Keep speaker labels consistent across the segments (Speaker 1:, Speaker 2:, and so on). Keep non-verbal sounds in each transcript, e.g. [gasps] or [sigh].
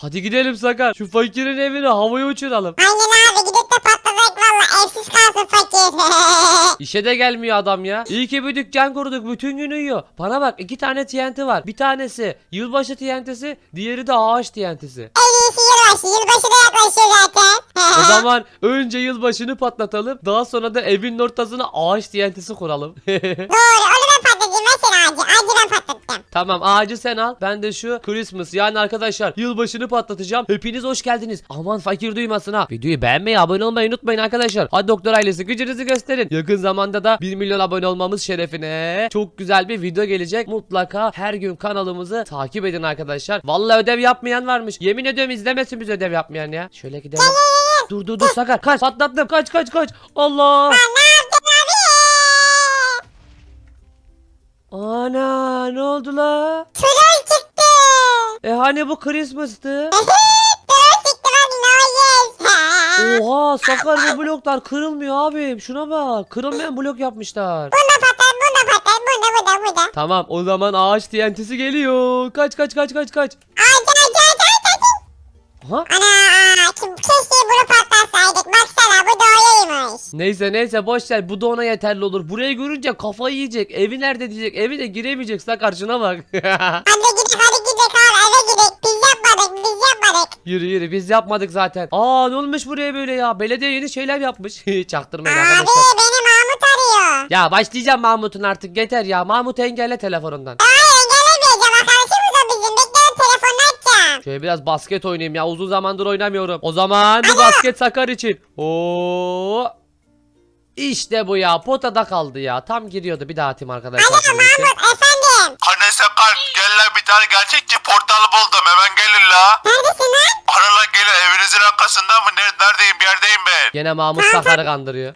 Speaker 1: Hadi gidelim Sakar. Şu fakirin evini havaya uçuralım.
Speaker 2: Aynen abi gidip de patladık valla evsiz kalsın fakir. [laughs]
Speaker 1: İşe de gelmiyor adam ya. İyi ki bir dükkan kurduk. Bütün gün uyuyor. Bana bak iki tane TNT var. Bir tanesi yılbaşı TNT'si. Diğeri de ağaç TNT'si.
Speaker 2: en iyisi yılbaşı. Yılbaşı da yaklaşıyor zaten.
Speaker 1: O [laughs] zaman önce yılbaşını patlatalım. Daha sonra da evin ortasına ağaç TNT'si kuralım. [laughs]
Speaker 2: Doğru onu ben patlatayım ver sen ağacı. Ağacı ben patlatacağım.
Speaker 1: Tamam ağacı sen al. Ben de şu Christmas yani arkadaşlar yılbaşını patlatacağım. Hepiniz hoş geldiniz. Aman fakir duymasın ha. Videoyu beğenmeyi abone olmayı unutmayın arkadaşlar. Hadi doktor ailesi gücünüzü gösterin. Yakın zamanda da 1 milyon abone olmamız şerefine çok güzel bir video gelecek. Mutlaka her gün kanalımızı takip edin arkadaşlar. Vallahi ödev yapmayan varmış. Yemin ediyorum izlemesin biz ödev yapmayan ya. Şöyle gidelim. Dur dur dur Sakar kaç patlattım kaç kaç kaç Allah
Speaker 2: Ne
Speaker 1: Ana ne oldu la
Speaker 2: Troll çıktı.
Speaker 1: E hani bu Christmas'tı [laughs]
Speaker 2: Troll çıktı.
Speaker 1: Oha Sakar bu bloklar kırılmıyor abim şuna bak kırılmayan blok yapmışlar
Speaker 2: Bunda patlar bunda patlar bunda bunda bunda.
Speaker 1: Tamam o zaman ağaç TNT'si geliyor kaç kaç kaç kaç kaç
Speaker 2: Ağacı ağacı ağacı ağacı.
Speaker 1: Aha
Speaker 2: Ana kim keşke bunu patlatsaydık. Baksana bu doğruymuş.
Speaker 1: Neyse neyse boş ver. Bu da ona yeterli olur. Burayı görünce kafayı yiyecek. Evi nerede diyecek? Evine giremeyecek. Sakar şuna bak. [laughs]
Speaker 2: Hadi gidelim hadi gidelim abi eve gidelim. Biz yapmadık biz yapmadık.
Speaker 1: Yürü yürü. Biz yapmadık zaten. Aa ne olmuş buraya böyle ya? Belediye yeni şeyler yapmış. [laughs] Çaktırmayın
Speaker 2: Abi
Speaker 1: arkadaşlar.
Speaker 2: beni Mahmut arıyor.
Speaker 1: Ya başlayacağım Mahmut'un artık. Yeter ya. Mahmut'u engelle telefonundan.
Speaker 2: Hayır engellemeyeceğim. Arkadaşımız
Speaker 1: Şöyle biraz basket oynayayım ya uzun zamandır oynamıyorum. O zaman bu basket Sakar için. Oo. İşte bu ya potada kaldı ya. Tam giriyordu bir daha atayım arkadaşlar.
Speaker 2: Alo
Speaker 1: şunun için.
Speaker 2: Mahmut efendim.
Speaker 3: Anne Sakar gel lan bir tane gerçekçi portal buldum hemen gelin la.
Speaker 2: Neredesin lan?
Speaker 3: Evinizin arkasında mı? Ner- Neredeyim bir yerdeyim ben.
Speaker 1: Gene Mahmut Sakar'ı kandırıyor.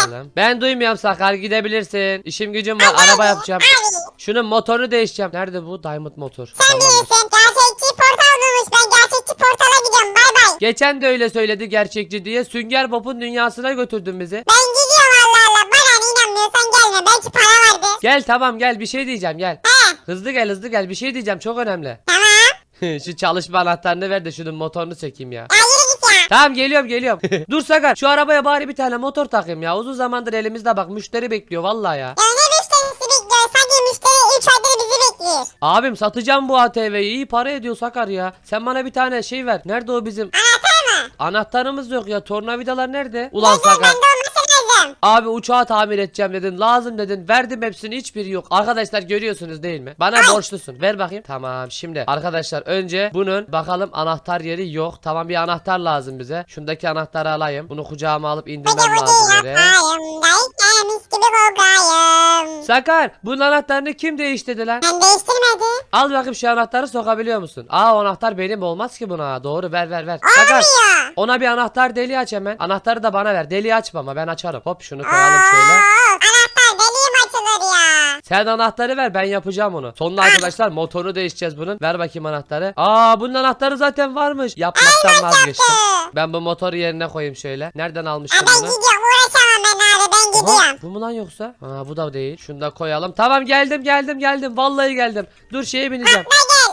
Speaker 1: Bakalım. Ben duymuyorum Sakar gidebilirsin. İşim gücüm var araba yapacağım.
Speaker 2: Abi
Speaker 1: Şunun motorunu değişeceğim. Nerede bu? Diamond motor.
Speaker 2: sen
Speaker 1: Tamamdır.
Speaker 2: bilirsin. Gerçekçi portal bulmuş. Ben gerçekçi portala gidiyorum. Bay bay.
Speaker 1: Geçen de öyle söyledi gerçekçi diye. Sünger Bob'un dünyasına götürdün bizi.
Speaker 2: Ben gidiyorum Allah Allah. Bana ne inanmıyorsan gelme. Belki para vardır.
Speaker 1: Gel tamam gel bir şey diyeceğim gel.
Speaker 2: He
Speaker 1: Hızlı gel hızlı gel bir şey diyeceğim çok önemli.
Speaker 2: tamam. [laughs]
Speaker 1: Şu çalışma anahtarını ver de şunun motorunu çekeyim ya.
Speaker 2: Ya yürü git ya.
Speaker 1: Tamam geliyorum geliyorum. [laughs] Dur Sakar şu arabaya bari bir tane motor takayım ya. Uzun zamandır elimizde bak müşteri bekliyor vallahi ya.
Speaker 2: Ya ne müşterisi bekliyor? Sanki müşteri 3 aydır bizi bekliyor.
Speaker 1: Abim satacağım bu ATV'yi iyi para ediyor Sakar ya. Sen bana bir tane şey ver. Nerede o bizim?
Speaker 2: Anahtar mı?
Speaker 1: Anahtarımız yok ya. Tornavidalar nerede? Ulan Sakar.
Speaker 2: bende olması lazım.
Speaker 1: Abi uçağı tamir edeceğim dedin. Lazım dedin. Verdim hepsini hiçbiri yok. Arkadaşlar görüyorsunuz değil mi? Bana borçlusun. Ver bakayım. Tamam şimdi. Arkadaşlar önce bunun bakalım anahtar yeri yok. Tamam bir anahtar lazım bize. Şundaki anahtarı alayım. Bunu kucağıma alıp indirmem lazım yere.
Speaker 2: gibi kokayım.
Speaker 1: Sakar bunun anahtarını kim değiştirdi lan?
Speaker 2: Ben değiştirmedim.
Speaker 1: Al bakayım şu anahtarı sokabiliyor musun? Aa o anahtar benim olmaz ki buna. Doğru ver ver ver. Sakar
Speaker 2: Olmuyor.
Speaker 1: ona bir anahtar deliği aç hemen. Anahtarı da bana ver. Deliği açma ama ben açarım. Hop şunu koyalım
Speaker 2: Aa,
Speaker 1: şöyle.
Speaker 2: Anahtar deliğim açılır ya.
Speaker 1: Sen anahtarı ver ben yapacağım onu. Sonra arkadaşlar motoru değişeceğiz bunun. Ver bakayım anahtarı. Aa bunun anahtarı zaten varmış. Yapmaktan vazgeçtim. Ben bu motoru yerine koyayım şöyle. Nereden almıştım
Speaker 2: ben
Speaker 1: bunu?
Speaker 2: gidiyorum uğraşamam ben abi ben gidiyorum.
Speaker 1: bu mu lan yoksa? Ha bu da değil. Şunu da koyalım. Tamam geldim geldim geldim. Vallahi geldim. Dur şeye bineceğim.
Speaker 2: Atla gel atla gel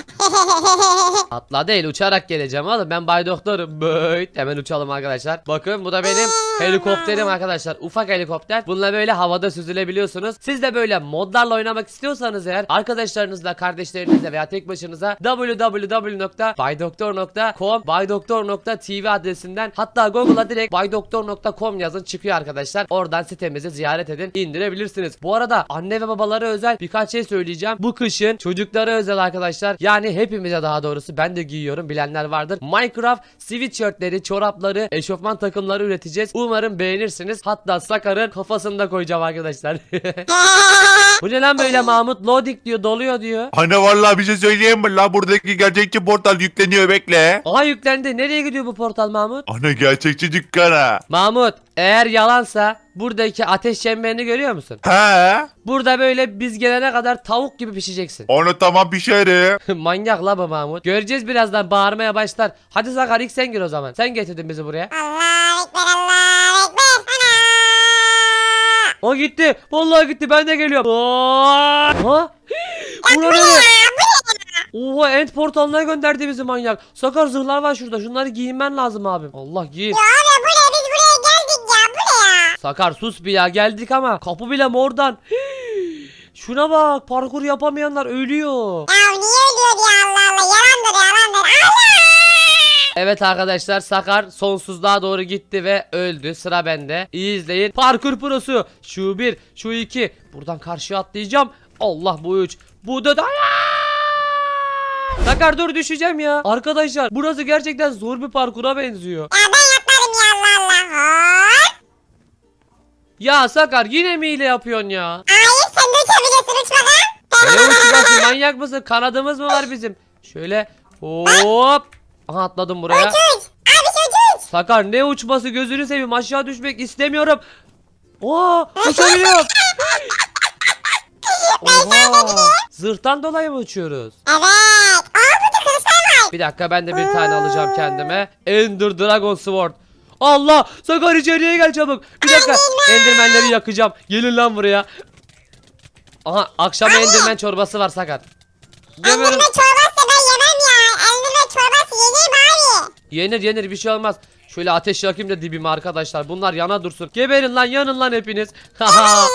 Speaker 2: [laughs] atla.
Speaker 1: Değil uçarak geleceğim oğlum. Ben Bay Doktor'um. Böyt. Hemen uçalım arkadaşlar. Bakın bu da benim helikopterim arkadaşlar. Ufak helikopter. Bununla böyle havada süzülebiliyorsunuz. Siz de böyle modlarla oynamak istiyorsanız eğer arkadaşlarınızla, kardeşlerinizle veya tek başınıza www.baydoktor.com baydoktor.tv adresinden hatta Google'a direkt baydoktor.com yazın çıkıyor arkadaşlar. Oradan sitemizi ziyaret edin indirebilirsiniz. Bu arada anne ve babalara özel birkaç şey söyleyeceğim. Bu kışın çocuklara özel arkadaşlar. Yani hepimize daha doğrusu ben de giyiyorum bilenler vardır. Minecraft sweatshirtleri, çorapları, eşofman takımları üreteceğiz. Umarım beğenirsiniz. Hatta Sakar'ın kafasında koyacağım arkadaşlar. [laughs] Bu ne lan böyle Mahmut loading diyor doluyor diyor.
Speaker 3: Anne vallahi bir şey söyleyeyim mi la buradaki gerçekçi portal yükleniyor bekle.
Speaker 1: Aha yüklendi. Nereye gidiyor bu portal Mahmut?
Speaker 3: Anne gerçekçi dükkana.
Speaker 1: Mahmut eğer yalansa buradaki ateş çemberini görüyor musun?
Speaker 3: He?
Speaker 1: Burada böyle biz gelene kadar tavuk gibi pişeceksin.
Speaker 3: Onu tamam pişerim. [laughs]
Speaker 1: Manyak la bu Mahmut. Göreceğiz birazdan bağırmaya başlar. Hadi Sakar ilk sen gir o zaman. Sen getirdin bizi buraya.
Speaker 2: Allah ekber Allah ekber. Ana.
Speaker 1: O gitti. Vallahi gitti. Ben de geliyorum. Aa! Ha? Buna ne?
Speaker 2: Ya bu ne ya?
Speaker 1: Oha end portalına gönderdi bizi manyak. Sakar zırhlar var şurada. Şunları giyinmen lazım abim. Allah giyin.
Speaker 2: Ya abi bu ne biz
Speaker 1: Sakar sus bir ya geldik ama kapı bile mordan. [gasps] Şuna bak parkur yapamayanlar ölüyor.
Speaker 2: Ya niye ölüyor ya Allah Allah yalandır yalandır. Allah!
Speaker 1: Evet arkadaşlar Sakar sonsuzluğa doğru gitti ve öldü. Sıra bende. İyi izleyin. Parkur prosu. Şu bir, şu iki. Buradan karşıya atlayacağım. Allah bu üç. Bu dört. Sakar dur düşeceğim ya. Arkadaşlar burası gerçekten zor bir parkura benziyor.
Speaker 2: Ya ben yapmadım ya Allah Allah. Hop.
Speaker 1: Ya Sakar yine mi hile yapıyorsun ya?
Speaker 2: Hayır sen de uçabiliyorsun uçmadan.
Speaker 1: Ne uçacaksın manyak mısın? Kanadımız mı var bizim? Şöyle hop. Aha atladım buraya.
Speaker 2: Uç uç. Abi şu uç.
Speaker 1: Sakar ne uçması gözünü seveyim aşağı düşmek istemiyorum. Oo uçabiliyorum. [laughs] Oha. Zırhtan dolayı mı uçuyoruz?
Speaker 2: Evet. Aa burada kılıçlar var.
Speaker 1: Bir dakika ben de bir tane alacağım kendime. Ender Dragon Sword. Allah Sakar içeriye gel çabuk. Bir dakika Endermenleri yakacağım. Gelin lan buraya. Aha akşama Enderman çorbası var Sakar.
Speaker 2: Eldirme çorbası ben yemem ya. Eldirme çorbası yenir abi?
Speaker 1: Yenir yenir bir şey olmaz. Şöyle ateş yakayım da dibime arkadaşlar. Bunlar yana dursun. Geberin lan yanın lan hepiniz. [laughs] Haha.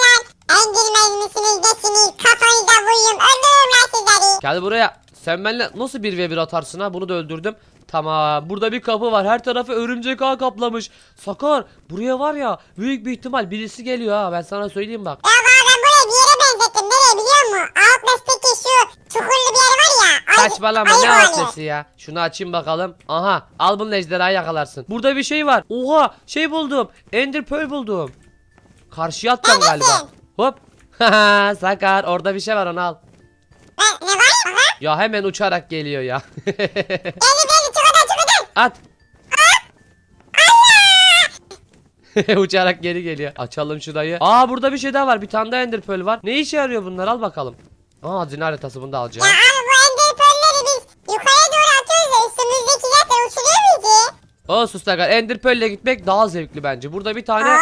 Speaker 2: Endirmez misiniz desiniz kafanıza vurayım öldürürüm lan sizleri.
Speaker 1: Gel buraya. Sen benimle nasıl bir ve bir atarsın ha? Bunu da öldürdüm. Tamam. Burada bir kapı var. Her tarafı örümcek ağ kaplamış. Sakar. Buraya var ya. Büyük bir ihtimal birisi geliyor ha. Ben sana söyleyeyim bak.
Speaker 2: Ya ben buraya bir yere benzettim. Nereye biliyor musun? Outlast'taki şu çukurlu bir yer var ya. Ay-
Speaker 1: Saçmalama ne atlesi ya. Şunu açayım bakalım. Aha. Al bunu ejderhayı yakalarsın. Burada bir şey var. Oha. Şey buldum. Ender Pearl buldum. Karşıya atacağım galiba.
Speaker 2: Neredesin?
Speaker 1: Hop. Haha, [laughs] Sakar orada bir şey var onu al.
Speaker 2: Ne, ne var? Aha.
Speaker 1: Ya hemen uçarak geliyor ya. [laughs]
Speaker 2: Çukurdan.
Speaker 1: At. [laughs] Uçarak geri geliyor. Açalım şurayı. Aa burada bir şey daha var. Bir tane daha ender pearl var. Ne işe yarıyor bunlar? Al bakalım. Aa hazine haritası bunu da
Speaker 2: Ya
Speaker 1: alacağım.
Speaker 2: abi bu ender pearl'leri biz yukarıya doğru atıyoruz da üstümüzdeki zaten uçuruyor bizi.
Speaker 1: O sus Sakar. Ender pearl'le gitmek daha zevkli bence. Burada bir tane
Speaker 2: Hop.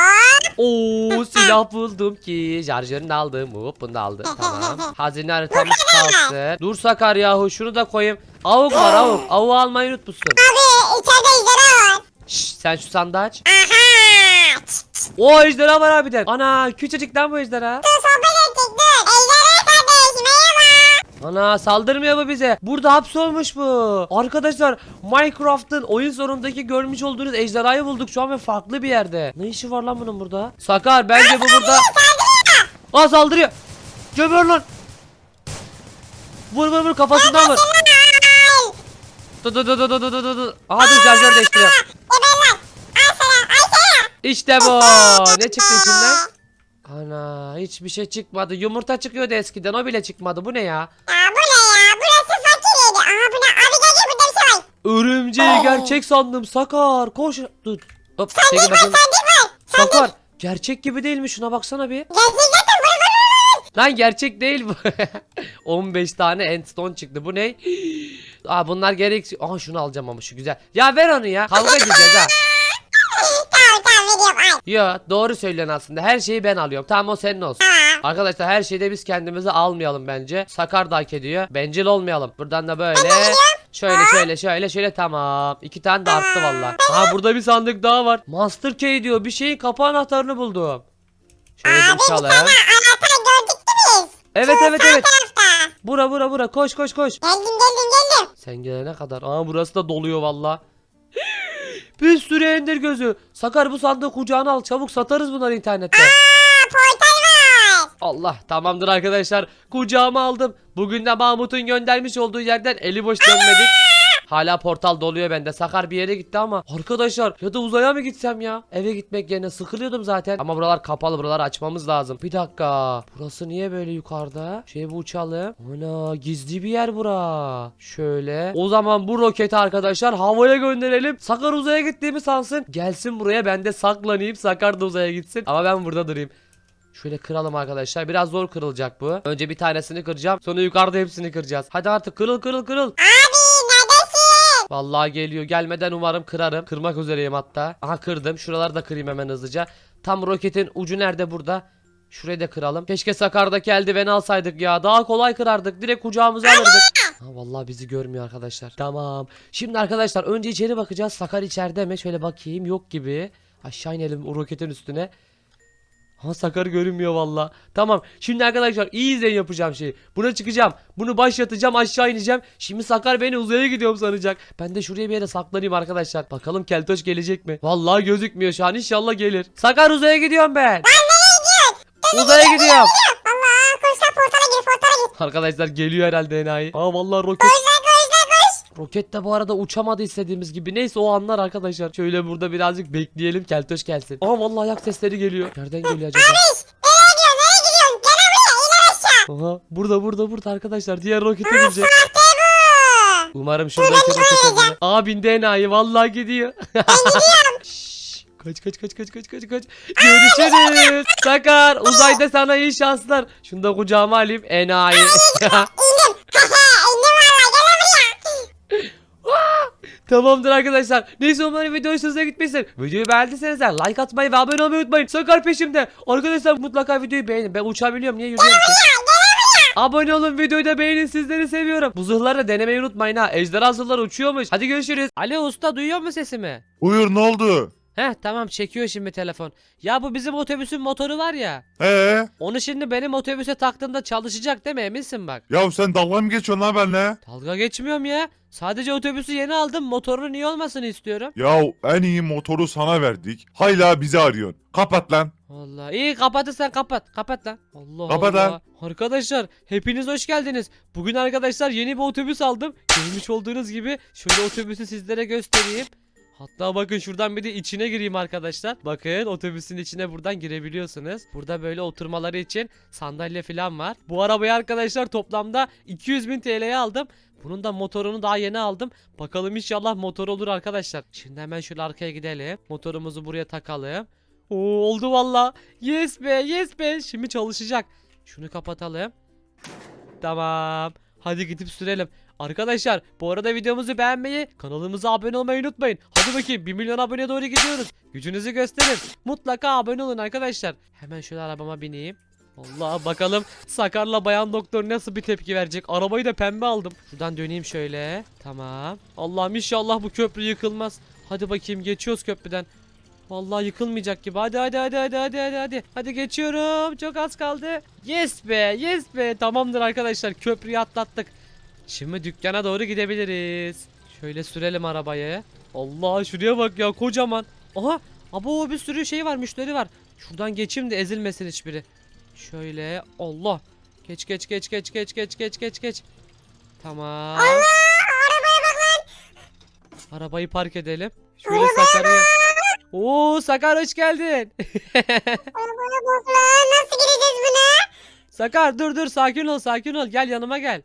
Speaker 1: Oo [laughs] silah buldum ki. Şarjörünü de aldım. Hop bunu da aldım. [laughs] Tamam. Hazine haritamız kalsın. Dur Sakar yahu şunu da koyayım. Avuk var avuk. Avuğu almayı unutmuşsun.
Speaker 2: Abi içeride ejderha var.
Speaker 1: Şşş sen şu sandığı aç.
Speaker 2: Aha.
Speaker 1: O ejderha var harbiden. Ana küçücük lan bu ejderha. Ana saldırmıyor bu bize. Burada hapsolmuş bu. Arkadaşlar Minecraft'ın oyun sonundaki görmüş olduğunuz ejderhayı bulduk şu an ve farklı bir yerde. Ne işi var lan bunun burada? Sakar bence bu burada. Aa saldırıyor. Gömür lan. Vur vur vur kafasından vur. Dur dur dur dur dur dur dur. Aha dur şarjör değiştiriyor. İşte bu. Ne çıktı içinden? Ana hiçbir şey çıkmadı. Yumurta çıkıyordu eskiden o bile çıkmadı. Bu ne ya?
Speaker 2: Ya bu ne ya? Burası fakir yeri. Aha bu ne? Abi gel gel burada bir şey var.
Speaker 1: Örümceği gerçek sandım. Sakar koş. Dur. Hop
Speaker 2: Sandık var
Speaker 1: bakayım.
Speaker 2: sandık var.
Speaker 1: Sakar gerçek gibi değil mi? Şuna baksana bir.
Speaker 2: Gerçek zaten vur vur vur.
Speaker 1: Lan gerçek değil bu. [laughs] 15 tane endstone çıktı. Bu ne? [gasps] Aa bunlar gerek. Aha şunu alacağım ama şu güzel. Ya ver onu ya. Kavga [laughs] edeceğiz ha. Yo doğru söylüyorsun aslında. Her şeyi ben alıyorum. Tamam o senin olsun. Arkadaşlar her şeyde biz kendimizi almayalım bence. Sakar da hak ediyor. Bencil olmayalım. Buradan da böyle. Şöyle şöyle şöyle şöyle tamam. İki tane de arttı valla. Ha burada bir sandık daha var. Master Key diyor. Bir şeyin kapı anahtarını buldum. Şöyle
Speaker 2: Abi bir
Speaker 1: açalım.
Speaker 2: tane anahtar gördük mi biz?
Speaker 1: Evet
Speaker 2: Şu
Speaker 1: evet evet.
Speaker 2: tarafta.
Speaker 1: Bura bura bura koş koş koş.
Speaker 2: Geldim geldim geldim.
Speaker 1: Sen gelene kadar. Aa burası da doluyor valla. Bir sürü ender gözü. Sakar bu sandığı kucağına al. Çabuk satarız bunları internette.
Speaker 2: Aa portal var.
Speaker 1: Allah tamamdır arkadaşlar. Kucağıma aldım. Bugün de Mahmut'un göndermiş olduğu yerden eli boş dönmedik. Hala portal doluyor bende. Sakar bir yere gitti ama. Arkadaşlar ya da uzaya mı gitsem ya? Eve gitmek yerine sıkılıyordum zaten. Ama buralar kapalı. Buraları açmamız lazım. Bir dakika. Burası niye böyle yukarıda? Şey bu uçalım. Ana gizli bir yer bura. Şöyle. O zaman bu roketi arkadaşlar havaya gönderelim. Sakar uzaya gittiğimi sansın. Gelsin buraya ben de saklanayım. Sakar da uzaya gitsin. Ama ben burada durayım. Şöyle kıralım arkadaşlar. Biraz zor kırılacak bu. Önce bir tanesini kıracağım. Sonra yukarıda hepsini kıracağız. Hadi artık kırıl kırıl kırıl.
Speaker 2: Abi?
Speaker 1: Vallahi geliyor. Gelmeden umarım kırarım. Kırmak üzereyim hatta. Aha kırdım. Şuraları da kırayım hemen hızlıca. Tam roketin ucu nerede burada? Şurayı da kıralım. Keşke Sakar'daki eldiveni alsaydık ya. Daha kolay kırardık. Direkt kucağımıza alırdık. Ha, vallahi bizi görmüyor arkadaşlar. Tamam. Şimdi arkadaşlar önce içeri bakacağız. Sakar içeride mi? Şöyle bakayım. Yok gibi. Aşağı inelim roketin üstüne. Ha Sakar görünmüyor valla. Tamam. Şimdi arkadaşlar iyi izleyin yapacağım şeyi. Buna çıkacağım. Bunu başlatacağım aşağı ineceğim. Şimdi Sakar beni uzaya gidiyorum sanacak. Ben de şuraya bir yere saklanayım arkadaşlar. Bakalım Keltoş gelecek mi? Vallahi gözükmüyor şu an. İnşallah gelir. Sakar uzaya gidiyorum ben. Uzaya gidiyorum.
Speaker 2: Allah koş lan portala gir portala gir.
Speaker 1: Arkadaşlar geliyor herhalde enayi. Aa vallahi roket.
Speaker 2: Koş lan koş lan koş.
Speaker 1: Roket de bu arada uçamadı istediğimiz gibi. Neyse o anlar arkadaşlar. Şöyle burada birazcık bekleyelim Keltoş gelsin. Aa vallahi ayak sesleri geliyor. Nereden geliyor acaba? Aha burada burada burada arkadaşlar. Diğer rokete
Speaker 2: bu.
Speaker 1: Umarım şuradaki rokete biner. Aa bindi enayi vallahi gidiyor. [laughs] Şşş, Kaç kaç kaç kaç kaç kaç kaç. Görüşürüz. Sakar uzayda sana iyi şanslar. Şunu da kucağıma alayım enayi. [laughs]
Speaker 2: İndim. Hehe indim valla gel lan buraya.
Speaker 1: Tamamdır arkadaşlar. Neyse umarım video hoşunuza gitmiştir. Videoyu beğendiyseniz like atmayı ve abone olmayı unutmayın. Sakar peşimde. Arkadaşlar mutlaka videoyu beğenin. Ben uçabiliyorum niye yürüyorum? Abone olun videoyu da beğenin sizleri seviyorum. Bu zırhları denemeyi unutmayın ha. Ejderha zırhları uçuyormuş. Hadi görüşürüz. Ali usta duyuyor mu sesimi?
Speaker 3: Buyur ne oldu?
Speaker 1: Heh tamam çekiyor şimdi telefon. Ya bu bizim otobüsün motoru var ya.
Speaker 3: Ee?
Speaker 1: Onu şimdi benim otobüse taktığımda çalışacak değil mi eminsin bak.
Speaker 3: Ya sen dalga mı geçiyorsun lan benimle?
Speaker 1: Dalga geçmiyorum ya. Sadece otobüsü yeni aldım motorun iyi olmasını istiyorum.
Speaker 3: Ya en iyi motoru sana verdik. Hala bizi arıyorsun. Kapat lan.
Speaker 1: Allah iyi kapatırsan kapat. Kapat lan. Allah
Speaker 3: Kapat
Speaker 1: Allah.
Speaker 3: lan.
Speaker 1: Arkadaşlar hepiniz hoş geldiniz. Bugün arkadaşlar yeni bir otobüs aldım. Görmüş olduğunuz gibi şöyle otobüsü sizlere göstereyim. Hatta bakın şuradan bir de içine gireyim arkadaşlar. Bakın otobüsün içine buradan girebiliyorsunuz. Burada böyle oturmaları için sandalye falan var. Bu arabayı arkadaşlar toplamda 200 bin TL'ye aldım. Bunun da motorunu daha yeni aldım. Bakalım inşallah motor olur arkadaşlar. Şimdi hemen şöyle arkaya gidelim. Motorumuzu buraya takalım. Oo oldu valla. Yes be yes be. Şimdi çalışacak. Şunu kapatalım. Tamam. Hadi gidip sürelim. Arkadaşlar bu arada videomuzu beğenmeyi, kanalımıza abone olmayı unutmayın. Hadi bakayım 1 milyon aboneye doğru gidiyoruz. Gücünüzü gösterin. Mutlaka abone olun arkadaşlar. Hemen şöyle arabama bineyim. Allah bakalım Sakar'la bayan doktor nasıl bir tepki verecek. Arabayı da pembe aldım. Şuradan döneyim şöyle. Tamam. Allah'ım inşallah bu köprü yıkılmaz. Hadi bakayım geçiyoruz köprüden. Vallahi yıkılmayacak gibi. Hadi hadi hadi hadi hadi hadi hadi. Hadi geçiyorum. Çok az kaldı. Yes be, yes be. Tamamdır arkadaşlar. Köprüyü atlattık. Şimdi dükkana doğru gidebiliriz. Şöyle sürelim arabayı. Allah şuraya bak ya kocaman. Aha, abo bir sürü şey var, müşteri var. Şuradan geçeyim de ezilmesin hiçbiri. Şöyle Allah. Geç geç geç geç geç geç geç geç geç. Tamam.
Speaker 2: Arabaya bak lan.
Speaker 1: Arabayı park edelim. Şöyle Sakar'ı. Oo Sakar hoş geldin. [laughs]
Speaker 2: Arabaya bak lan. Nasıl gireceğiz buna?
Speaker 1: Sakar dur dur sakin ol sakin ol gel yanıma gel.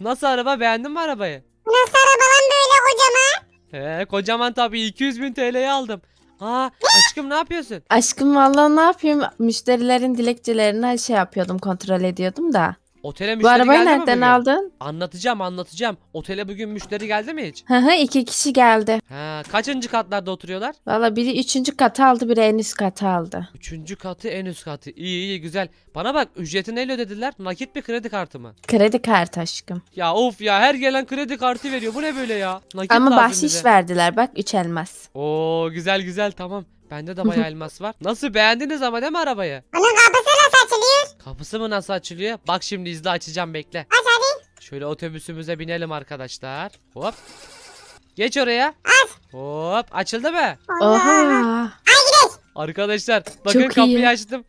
Speaker 1: Nasıl araba beğendin mi arabayı?
Speaker 2: Nasıl araba lan böyle kocaman?
Speaker 1: He kocaman tabii 200 bin TL'ye aldım. Aa aşkım ne yapıyorsun?
Speaker 4: Aşkım vallahi ne yapayım? Müşterilerin dilekçelerini şey yapıyordum, kontrol ediyordum da.
Speaker 1: Otele
Speaker 4: Bu
Speaker 1: müşteri
Speaker 4: arabayı
Speaker 1: geldi mi
Speaker 4: nereden
Speaker 1: bugün?
Speaker 4: aldın?
Speaker 1: Anlatacağım anlatacağım. Otele bugün müşteri geldi mi hiç?
Speaker 4: Hı hı iki kişi geldi.
Speaker 1: Ha, kaçıncı katlarda oturuyorlar?
Speaker 4: Valla biri üçüncü katı aldı, biri en üst katı aldı.
Speaker 1: Üçüncü katı en üst katı. İyi iyi güzel. Bana bak ücreti neyle ödediler? Nakit bir kredi kartı mı?
Speaker 4: Kredi kartı aşkım.
Speaker 1: Ya of ya her gelen kredi kartı veriyor. Bu ne böyle ya? Nakit
Speaker 4: Ama
Speaker 1: lazım
Speaker 4: bahşiş
Speaker 1: bize.
Speaker 4: verdiler bak üç elmas.
Speaker 1: Oo güzel güzel tamam. Bende de bayağı [laughs] elmas var. Nasıl beğendiniz ama değil mi arabayı?
Speaker 2: Onun kapısı nasıl açılıyor?
Speaker 1: Kapısı mı nasıl açılıyor? Bak şimdi izle açacağım bekle.
Speaker 2: Aç hadi.
Speaker 1: Şöyle otobüsümüze binelim arkadaşlar. Hop. Geç oraya. Hop açıldı mı?
Speaker 4: Oha.
Speaker 1: Arkadaşlar bakın
Speaker 4: Çok
Speaker 1: kapıyı
Speaker 4: iyi.
Speaker 1: açtım.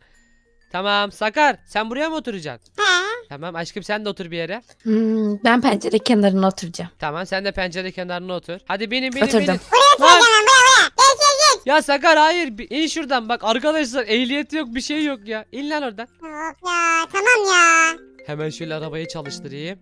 Speaker 1: Tamam Sakar sen buraya mı oturacaksın?
Speaker 2: He.
Speaker 1: Tamam aşkım sen de otur bir yere.
Speaker 4: Hmm, ben pencere kenarına oturacağım.
Speaker 1: Tamam sen de pencere kenarına otur. Hadi binin binin
Speaker 4: Oturdum.
Speaker 1: binin. Lan!
Speaker 2: oturacağım ben buraya buraya. Geç geç geç.
Speaker 1: Ya Sakar hayır bir- in şuradan bak arkadaşlar ehliyeti yok bir şey yok ya. İn lan oradan.
Speaker 2: Of ya tamam ya.
Speaker 1: Hemen şöyle arabayı çalıştırayım.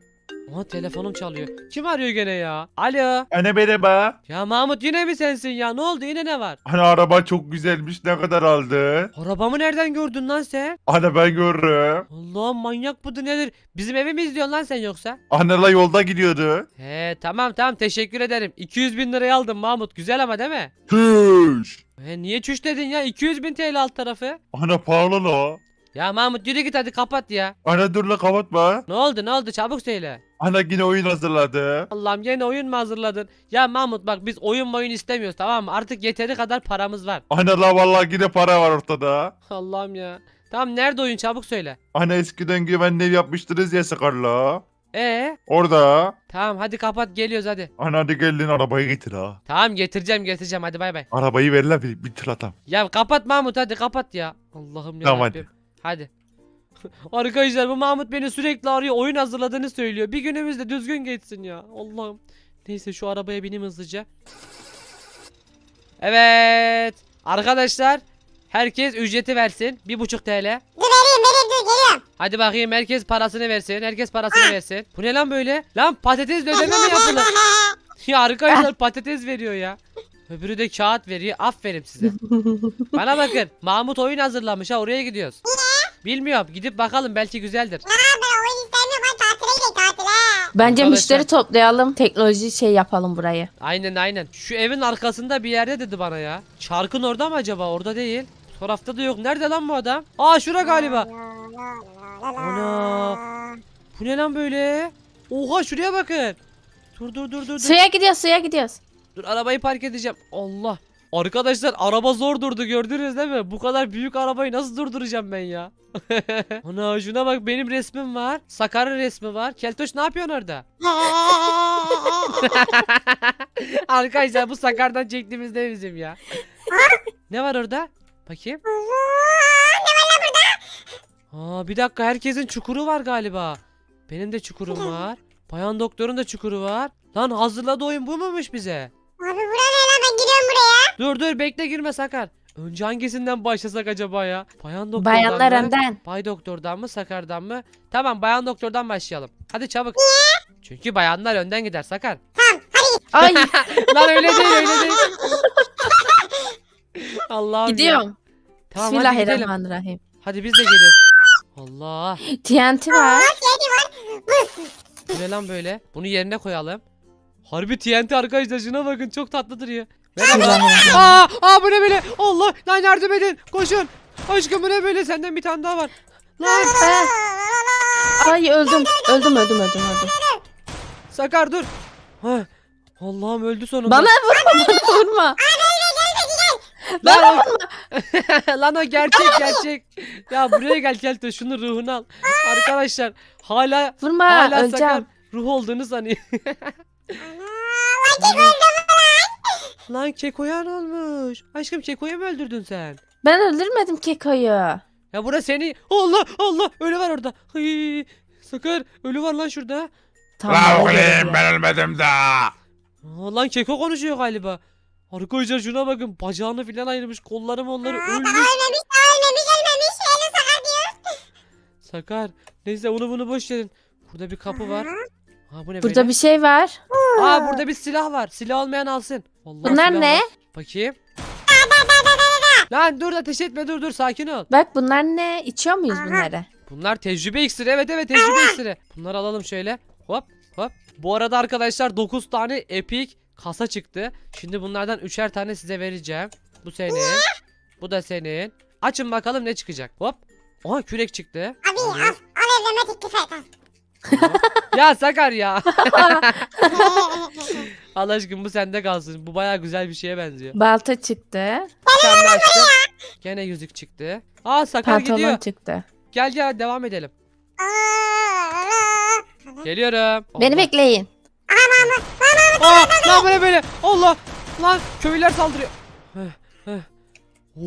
Speaker 1: Aha telefonum çalıyor. Kim arıyor gene ya? Alo.
Speaker 3: Anne merhaba.
Speaker 1: Ya Mahmut yine mi sensin ya? Ne oldu yine ne var?
Speaker 3: Hani araba çok güzelmiş ne kadar aldın?
Speaker 1: Arabamı nereden gördün lan sen?
Speaker 3: Anne ben görürüm.
Speaker 1: Allah'ım manyak budur nedir? Bizim evi mi izliyorsun lan sen yoksa?
Speaker 3: Anneler yolda gidiyordu.
Speaker 1: He tamam tamam teşekkür ederim. 200 bin liraya aldım Mahmut. Güzel ama değil mi?
Speaker 3: Tüş.
Speaker 1: He, niye çüş dedin ya? 200 bin TL alt tarafı.
Speaker 3: Ana pahalı la.
Speaker 1: Ya Mahmut yürü git hadi kapat ya.
Speaker 3: Ana dur la kapatma.
Speaker 1: Ne oldu ne oldu çabuk söyle.
Speaker 3: Ana yine oyun hazırladı.
Speaker 1: Allah'ım yine oyun mu hazırladın? Ya Mahmut bak biz oyun oyun istemiyoruz tamam mı? Artık yeteri kadar paramız var.
Speaker 3: Ana la vallahi yine para var ortada.
Speaker 1: Allah'ım ya. Tamam nerede oyun çabuk söyle.
Speaker 3: Ana eskiden güvenli ev yapmıştınız ya Sakar'la.
Speaker 1: E
Speaker 3: Orada.
Speaker 1: tamam hadi kapat geliyoruz hadi.
Speaker 3: Ana hadi gelin arabayı getir ha.
Speaker 1: Tamam getireceğim getireceğim hadi bay bay.
Speaker 3: Arabayı ver la bir, bir tır atam.
Speaker 1: Ya kapat Mahmut hadi kapat ya. Allah'ım ya.
Speaker 3: Tamam,
Speaker 1: Rabbim. Hadi. [laughs] Arkadaşlar bu Mahmut beni sürekli arıyor oyun hazırladığını söylüyor. Bir günümüz de düzgün geçsin ya. Allah'ım. Neyse şu arabaya bineyim hızlıca. Evet. Arkadaşlar herkes ücreti versin. Bir buçuk TL.
Speaker 2: Dur vereyim vereyim dur geliyorum.
Speaker 1: Hadi bakayım herkes parasını versin. Herkes parasını versin. Bu ne lan böyle? Lan patates ödeme mi yapılır? [laughs] Ya arkadaşlar patates veriyor ya. Öbürü de kağıt veriyor. Aferin size. [laughs] Bana bakın. Mahmut oyun hazırlamış ha oraya gidiyoruz. Bilmiyorum. Gidip bakalım belki güzeldir.
Speaker 2: Lan ben oyun istemiyorum ben tatile gidelim tatile.
Speaker 4: Bence
Speaker 1: Arkadaşlar-
Speaker 4: müşteri toplayalım. Teknoloji şey yapalım burayı.
Speaker 1: Aynen aynen. Şu evin arkasında bir yerde dedi bana ya. Çarkın orada mı acaba? Orada değil. Bu tarafta da yok. Nerede lan bu adam? Aa şura galiba. Ana. Bu ne lan böyle? Oha şuraya bakın. Dur dur dur dur. dur.
Speaker 4: Suya gidiyoruz suya gidiyoruz.
Speaker 1: Dur arabayı park edeceğim. Allah. Arkadaşlar araba zor durdu gördünüz değil mi? Bu kadar büyük arabayı nasıl durduracağım ben ya? [laughs] Ana şuna bak benim resmim var. Sakar'ın resmi var. Keltoş ne yapıyorsun orada? [laughs] Arkadaşlar bu Sakar'dan çektiğimiz ne bizim ya? ne var orada? Bakayım. Aa bir dakika herkesin çukuru var galiba. Benim de çukurum var. Bayan doktorun da çukuru var. Lan hazırladı oyun bu muymuş bize?
Speaker 2: Abi ne
Speaker 1: Dur dur bekle girme Sakar. Önce hangisinden başlasak acaba ya? Bayan doktordan
Speaker 4: Bayanlar
Speaker 1: mı?
Speaker 4: önden.
Speaker 1: Bay doktordan mı Sakar'dan mı? Tamam bayan doktordan başlayalım. Hadi çabuk. Çünkü bayanlar önden gider Sakar.
Speaker 4: Ay [laughs]
Speaker 1: Lan öyle değil öyle değil. [laughs] Allah'ım ya.
Speaker 4: gidiyorum.
Speaker 1: Tamam hadi gidelim.
Speaker 4: Bismillahirrahmanirrahim.
Speaker 1: Hadi biz de geliyoruz. Allah.
Speaker 4: TNT var.
Speaker 1: Bu ne lan böyle? Bunu yerine koyalım. Harbi TNT arkadaşlar şuna bakın çok tatlı duruyor. Merhaba.
Speaker 4: Bismillahirrahmanirrahim.
Speaker 1: Aa, aa bu ne böyle? Allah lan yardım edin. Koşun. Aşkım bu ne böyle? Senden bir tane daha var. Lan
Speaker 4: Ah. Ay öldüm. Öldüm öldüm öldüm öldüm.
Speaker 1: Sakar dur. Hah. Allah'ım öldü sonunda.
Speaker 4: Bana vurma bana vurma.
Speaker 1: Lan, o... [laughs] lan o gerçek gerçek. Ya buraya gel gel de şunu ruhunu al. Arkadaşlar hala
Speaker 4: Vurma
Speaker 1: hala Sakar
Speaker 4: öleceğim.
Speaker 1: ruh olduğunu sanıyor. [laughs] lan Keko'ya ne olmuş? Aşkım Keko'yu mu öldürdün sen?
Speaker 4: Ben öldürmedim Keko'yu.
Speaker 1: Ya burası seni. Allah Allah ölü var orada. Hıy. Sakar ölü var lan şurada.
Speaker 4: Tamam.
Speaker 3: La
Speaker 4: öldürdüm.
Speaker 3: oğlum ben ölmedim daha.
Speaker 1: Aa, lan Keko konuşuyor galiba. Arkadaşlar şuna bakın bacağını filan ayırmış kolları molları ölmüş.
Speaker 2: Ölmemiş ölmemiş ölmemiş. Elin sakar diyor.
Speaker 1: Sakar neyse onu bunu boş verin. Burada bir kapı var. Ha bu ne
Speaker 4: Burada
Speaker 1: böyle?
Speaker 4: bir şey var.
Speaker 1: Aa burada bir silah var. Silah olmayan alsın. Vallahi
Speaker 4: Bunlar
Speaker 1: silah
Speaker 4: ne?
Speaker 1: var. Bakayım. Lan dur ateş etme dur dur sakin ol.
Speaker 4: Bak bunlar ne? İçiyor muyuz
Speaker 2: Aha.
Speaker 4: bunları?
Speaker 1: Bunlar tecrübe iksiri evet evet tecrübe iksiri. Bunları alalım şöyle. Hop hop. Bu arada arkadaşlar 9 tane epic kasa çıktı. Şimdi bunlardan 3'er tane size vereceğim. Bu senin. Bu da senin. Açın bakalım ne çıkacak. Hop. Aha kürek çıktı.
Speaker 2: Abi al. Al evlenme teklif et. al.
Speaker 1: Ya Sakar ya. [laughs] Allah aşkına bu sende kalsın. Bu baya güzel bir şeye benziyor.
Speaker 4: Balta çıktı.
Speaker 1: Açtım. Gene yüzük çıktı. Aa Sakar
Speaker 4: Pantolon
Speaker 1: gidiyor.
Speaker 4: çıktı.
Speaker 1: Gel gel devam edelim. Geliyorum.
Speaker 4: Beni
Speaker 1: Allah.
Speaker 4: bekleyin.
Speaker 1: Aa, lan böyle böyle. Allah. Lan köylüler saldırıyor. Heh, heh.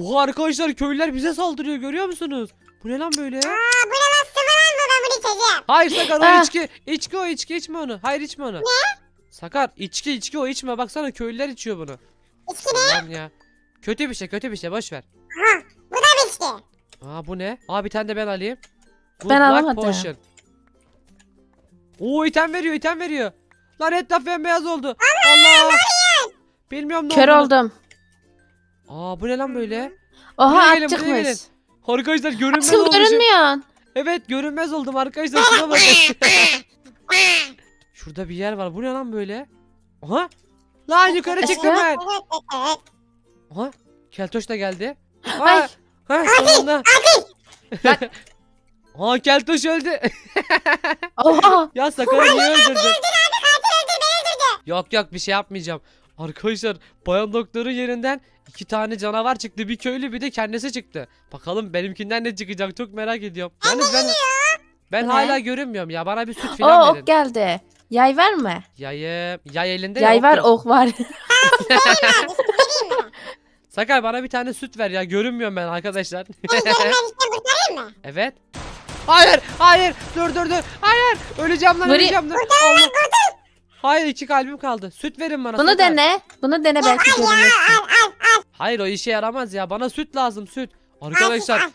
Speaker 1: Oha arkadaşlar köylüler bize saldırıyor görüyor musunuz? Bu ne lan böyle?
Speaker 2: Aa bu ne içeceğim.
Speaker 1: Hayır Sakar o
Speaker 4: Ah.
Speaker 1: içki. İçki o içki içme onu. Hayır içme onu. Ne? Sakar içki içki o içme. Baksana köylüler içiyor bunu.
Speaker 2: İçki ne?
Speaker 1: Lan ya. Kötü bir şey kötü bir şey boş ver.
Speaker 2: Ha bu da bir içki.
Speaker 1: Aa bu ne? Aa bir tane de ben alayım. Bu
Speaker 4: Ben alamadım.
Speaker 1: Potion. Oo item veriyor item veriyor. Lan etraf bembeyaz oldu. Allah. Bilmiyorum ne
Speaker 4: Kör
Speaker 1: olduğunu.
Speaker 4: oldum.
Speaker 1: Aa bu ne lan böyle?
Speaker 4: Oha
Speaker 1: Buraya
Speaker 4: at
Speaker 1: gelin, buraya gelin.
Speaker 4: çıkmış.
Speaker 1: Arkadaşlar görünmez
Speaker 4: Aşkım
Speaker 1: olmuşum.
Speaker 4: görünmüyorsun.
Speaker 1: Evet görünmez oldum arkadaşlar şuna bakın. [laughs] Şurada bir yer var. Bu ne lan böyle? Aha. Lan yukarı çıktım ben. Aha. Keltoş da geldi.
Speaker 4: Ay.
Speaker 1: Aa. Ha sonunda. Aa [laughs] keltoş öldü.
Speaker 4: Oha. [laughs]
Speaker 1: ya Sakar'ı niye öldürdün? Yok yok bir şey yapmayacağım. Arkadaşlar bayan doktorun yerinden iki tane canavar çıktı. Bir köylü bir de kendisi çıktı. Bakalım benimkinden ne çıkacak çok merak ediyorum. Yalnız ben ben
Speaker 4: ne?
Speaker 1: aa görünmüyorum ya. Bana bir süt
Speaker 4: Oo
Speaker 1: verin.
Speaker 4: ok geldi. Yay var mı?
Speaker 1: Yayı yay elinde
Speaker 4: Yay var
Speaker 1: yok.
Speaker 4: ok var. [laughs] [laughs] [laughs]
Speaker 1: Sakar bana bir tane süt ver ya. Görünmüyorum ben arkadaşlar. Evet. Hayır, hayır. Dur dur dur. Hayır. Öleceğim lan,
Speaker 4: Vurayım.
Speaker 1: öleceğim dur. Allah. Hayır, iki kalbim kaldı. Süt verin bana.
Speaker 4: Bunu
Speaker 1: süt ver.
Speaker 4: dene. Bunu dene belki.
Speaker 2: Al al al.
Speaker 1: Hayır, o işe yaramaz ya. Bana süt lazım, süt. Arkadaşlar,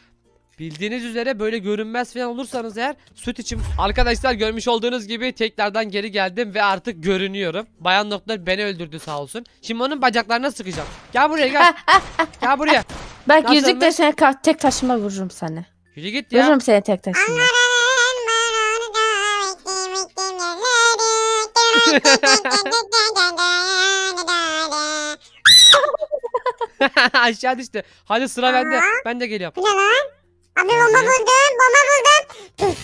Speaker 1: bildiğiniz üzere böyle görünmez falan olursanız eğer süt için arkadaşlar görmüş olduğunuz gibi tekrardan geri geldim ve artık görünüyorum. Bayan doktor beni öldürdü sağ olsun. Şimdi onun bacaklarına sıkacağım. Gel buraya gel. gel buraya.
Speaker 4: Bak
Speaker 1: Nasıl
Speaker 4: yüzük
Speaker 1: mı?
Speaker 4: de seni ka- tek taşıma vururum seni.
Speaker 1: Yürü git ya.
Speaker 4: Vururum seni tek taşıma. [laughs]
Speaker 1: Aşağı düştü. Hadi sıra bende. Ben de geliyorum.
Speaker 2: Bu ne lan? Abi bomba buldum bomba buldum.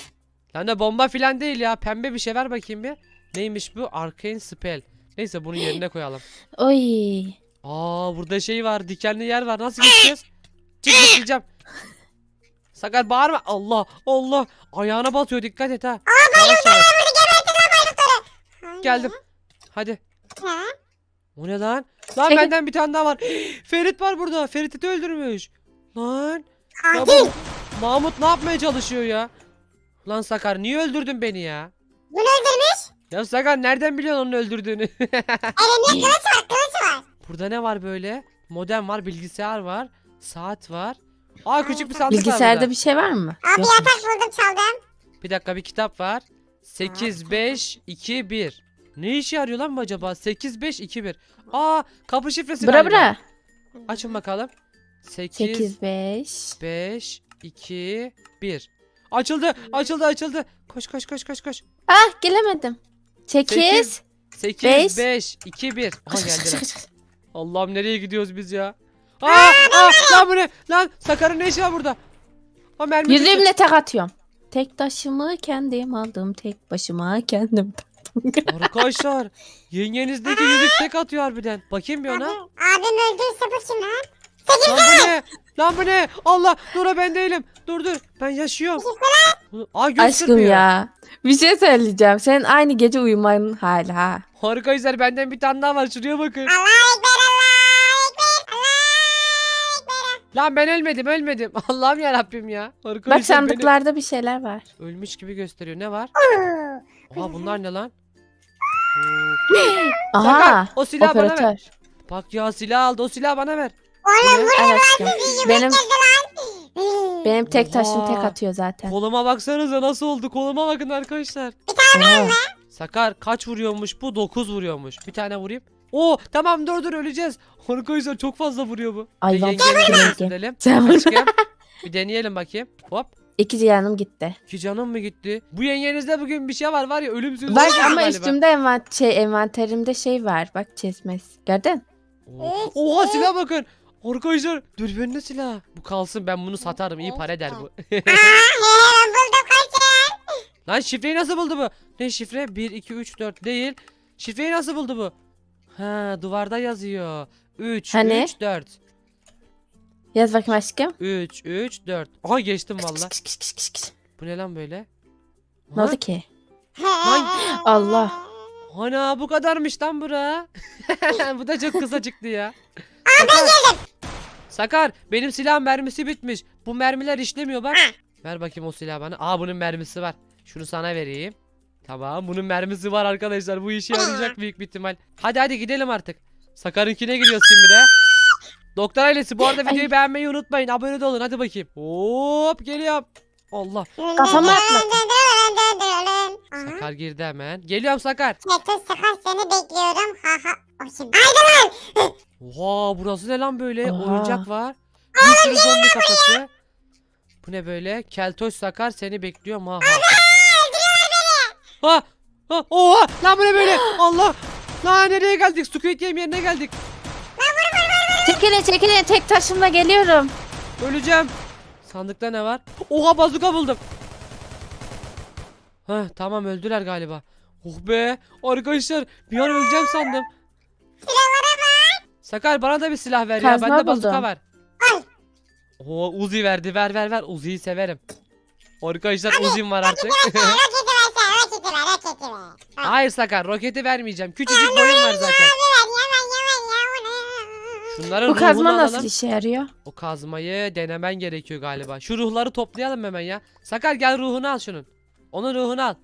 Speaker 1: Lan da bomba filan değil ya. Pembe bir şey ver bakayım bir. Neymiş bu? Arcane Spell. Neyse bunu yerine koyalım.
Speaker 4: Oy.
Speaker 1: Aa burada şey var. Dikenli yer var. Nasıl geçeceğiz? Çık zıplayacağım. Sakar bağırma. Allah Allah. Ayağına batıyor. Dikkat et ha. Yavaş yavaş. Geldim. Hadi.
Speaker 2: Ha?
Speaker 1: O ne lan? Lan
Speaker 4: Çekil.
Speaker 1: benden bir tane daha var. [gasps] Ferit var burada. Ferit'i de öldürmüş. Lan. Ya bu Mahmut ne yapmaya çalışıyor ya? Lan Sakar niye öldürdün beni ya?
Speaker 2: Bunu öldürmüş.
Speaker 1: Ya Sakar nereden biliyorsun onun öldürdüğünü? [laughs]
Speaker 2: Elinde kılıç var kılıç var.
Speaker 1: Burada ne var böyle? Modem var, bilgisayar var, saat var. Aa küçük bir sandık var
Speaker 4: Bilgisayarda
Speaker 1: burada.
Speaker 4: bir şey var mı?
Speaker 2: Abi yatak buldum çaldım.
Speaker 1: Bir dakika bir kitap var. 8 5 2 1. Ne işe yarıyor lan bu acaba? 8 5 2 1. Aa kapı şifresi
Speaker 4: Bra
Speaker 1: galiba.
Speaker 4: bra.
Speaker 1: Açın bakalım. 8
Speaker 4: 8 5.
Speaker 1: 5 2 1. Açıldı, açıldı, açıldı. Koş koş koş koş koş.
Speaker 4: Ah gelemedim. 8.
Speaker 1: Sekiz. 8
Speaker 4: Beş.
Speaker 1: 5 2 1. Aha
Speaker 4: Koş koş koş
Speaker 1: geldiler.
Speaker 4: koş.
Speaker 1: Allah'ım nereye gidiyoruz biz ya? Aa, aa lan bu ne? Lan Sakar'ın ne işi var burada? Ha mermi düştü.
Speaker 4: Yüzüğümle tek atıyorum. Tek taşımı kendim aldım. Tek başıma kendim. [laughs]
Speaker 1: Arkadaşlar yengenizdeki yüzük tek atıyor harbiden. Bakayım bir
Speaker 2: Abi,
Speaker 1: ona.
Speaker 2: abim öldü sıfır kim lan?
Speaker 1: Lan bu ne? Lan bu ne? Allah dur ben değilim. Dur dur ben yaşıyorum. Aa
Speaker 4: Aşkım ya. Bir şey söyleyeceğim. Senin aynı gece uyumanın hali ha.
Speaker 1: Arkadaşlar benden bir tane daha var şuraya bakın.
Speaker 2: Allah ekber Allah ekber Allah ekber.
Speaker 1: Lan ben ölmedim ölmedim. [laughs] Allah'ım ya Rabbim ya. Arkadaşlar
Speaker 4: Bak sandıklarda bir şeyler var.
Speaker 1: beni ölmüş gibi gösteriyor. Ne var? Aha bunlar ne lan?
Speaker 4: Aha.
Speaker 1: Sakar, o silahı bana ver.
Speaker 4: Operatör.
Speaker 1: Bak ya silah aldı o silahı bana ver.
Speaker 2: Oğlum
Speaker 1: Bu ne?
Speaker 4: Al aşkım. Benim
Speaker 2: lan.
Speaker 4: benim tek taşım
Speaker 1: Oha.
Speaker 4: tek atıyor zaten.
Speaker 1: Koluma baksanıza nasıl oldu. Koluma bakın arkadaşlar.
Speaker 4: Oha.
Speaker 1: Sakar kaç vuruyormuş bu? 9 vuruyormuş. Bir tane vurayım. Oo tamam dur dur öleceğiz. [laughs] Arkadaşlar çok fazla vuruyor bu.
Speaker 4: Ay,
Speaker 1: Bir
Speaker 4: lan. Sen vur.
Speaker 1: Aşkım. Bir deneyelim bakayım. Hop.
Speaker 4: İki yanım gitti.
Speaker 1: Ki canım mı gitti? Bu yengenizde bugün bir şey var var ya ölümsüz.
Speaker 4: Bak ama
Speaker 1: galiba.
Speaker 4: üstümde envan şey envanterimde şey var. Bak çizmez. Gördün?
Speaker 1: Oo. Oha silah bakın. Arkadaşlar dürbünlü silah. Bu kalsın ben bunu satarım iyi para eder bu.
Speaker 2: Aa buldum kaçın.
Speaker 1: Lan şifreyi nasıl buldu bu? Ne şifre? 1 2 3 4 değil. Şifreyi nasıl buldu bu? Ha duvarda yazıyor. 3
Speaker 4: Hani?
Speaker 1: 3 4.
Speaker 4: Yaz bakayım aşkım.
Speaker 1: 3 3 4. Aha geçtim valla.
Speaker 4: Kış, kış, kış, kış, kış.
Speaker 1: Bu ne lan böyle?
Speaker 4: Ne
Speaker 1: Ha?
Speaker 4: oldu ki? Allah.
Speaker 1: Ana bu kadarmış lan bura. [laughs] bu da çok kısa çıktı ya. Sakar. Sakar benim silahın mermisi bitmiş. Bu mermiler işlemiyor bak. Ver bakayım o silahı bana. Aa bunun mermisi var. Şunu sana vereyim. Tamam bunun mermisi var arkadaşlar. Bu işe yarayacak büyük bir ihtimal. Hadi hadi gidelim artık. Sakar'ınkine gidiyoruz şimdi de. Doktor ailesi bu arada
Speaker 4: Ay.
Speaker 1: videoyu beğenmeyi unutmayın. Abone de olun hadi bakayım. Hop geliyorum. Allah.
Speaker 4: Kafama atma.
Speaker 2: Aha.
Speaker 1: Sakar girdi hemen. Geliyorum Sakar.
Speaker 2: Çeto sakar seni bekliyorum. Ha ha. O? Haydi lan. [laughs]
Speaker 1: Oha burası ne lan böyle?
Speaker 4: Oha.
Speaker 1: Oyuncak var. Bir sürü zombi kafası. Bu ne böyle? Keltoş sakar seni bekliyor ha ha. Ha ha oha lan bu ne böyle? Allah. Lan nereye geldik? Squid Game yerine geldik.
Speaker 4: Çekilin çekilin tek taşımla geliyorum.
Speaker 1: Öleceğim. Sandıkta ne var? Oha bazuka buldum. Heh tamam öldüler galiba. Oh be arkadaşlar bir an öleceğim sandım.
Speaker 2: Silahlara bak.
Speaker 1: Sakar bana da bir silah ver ya.
Speaker 4: Kazma
Speaker 1: Bende bazuka
Speaker 4: buldum.
Speaker 1: var.
Speaker 2: Al.
Speaker 1: Oo Uzi verdi. Ver ver ver. Uzi'yi severim. Arkadaşlar Uzi'm var artık.
Speaker 2: Roketi versen roketi ver roketi ver. Ha. [laughs]
Speaker 1: Hayır Sakar roketi vermeyeceğim. Küçücük boyum var zaten. Şunların
Speaker 4: Bu kazma
Speaker 1: ruhunu
Speaker 4: nasıl
Speaker 1: alalım.
Speaker 4: işe yarıyor?
Speaker 1: O kazmayı denemen gerekiyor galiba. Şu ruhları toplayalım hemen ya. Sakar gel ruhunu al şunun. Onun ruhunu al.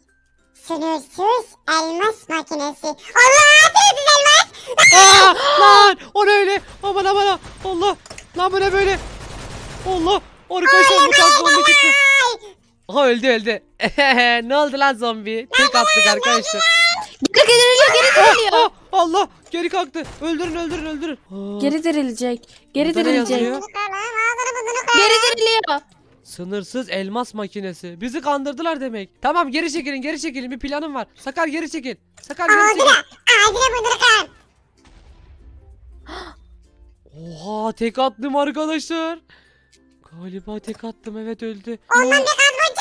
Speaker 2: Sınırsız elmas makinesi. Allah sınırsız elmas.
Speaker 1: Aa, lan o ne öyle? Aman aman Allah. Lan bu ne böyle? Allah. Arkadaşlar bu tane zombi çıktı. Aha öldü öldü. [laughs] ne oldu lan zombi? Tek attık arkadaşlar.
Speaker 4: Geri diriliyor geri diriliyor.
Speaker 1: Ah, Allah geri kalktı. Öldürün öldürün öldürün. Aa,
Speaker 4: Geri dirilecek. Geri
Speaker 1: Burada ne
Speaker 4: dirilecek.
Speaker 1: yazıyor?
Speaker 4: Geri diriliyor.
Speaker 1: Sınırsız elmas makinesi. Bizi kandırdılar demek. Tamam geri çekilin geri çekilin bir planım var. Sakar geri çekil. Sakar geri çekil. Oha tek attım arkadaşlar. Galiba tek attım evet öldü.
Speaker 2: Ondan bir verin.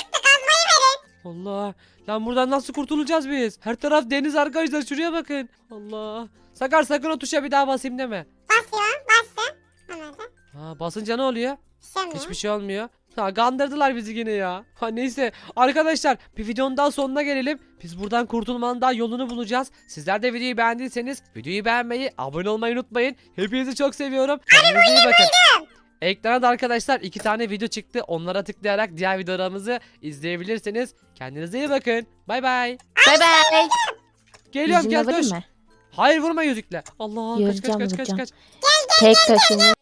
Speaker 1: Allah. Lan buradan nasıl kurtulacağız biz? Her taraf deniz arkadaşlar şuraya bakın. Allah. Sakar sakın o tuşa bir daha basayım deme.
Speaker 2: Basıyorum bastım. Anladım.
Speaker 1: Ha, basınca ne oluyor?
Speaker 2: Şimdi.
Speaker 1: Hiçbir şey olmuyor. Ha kandırdılar bizi yine ya. Ha neyse arkadaşlar bir videonun daha sonuna gelelim. Biz buradan kurtulmanın daha yolunu bulacağız. Sizler de videoyu beğendiyseniz videoyu beğenmeyi, abone olmayı unutmayın. Hepinizi çok seviyorum. Kendinize iyi bakın. Ekrana da arkadaşlar iki tane video çıktı. Onlara tıklayarak diğer videolarımızı izleyebilirsiniz. Kendinize iyi bakın. Bay bay.
Speaker 4: Bay bay.
Speaker 1: Geliyorum
Speaker 4: Yüzünü
Speaker 1: gel
Speaker 4: alabilir
Speaker 1: dur.
Speaker 4: mi?
Speaker 1: Hayır vurma yüzükle. Allah kaç kaç
Speaker 4: Yüzeceğim,
Speaker 1: kaç kaç
Speaker 4: vuracağım.
Speaker 1: kaç.
Speaker 4: Tek taşını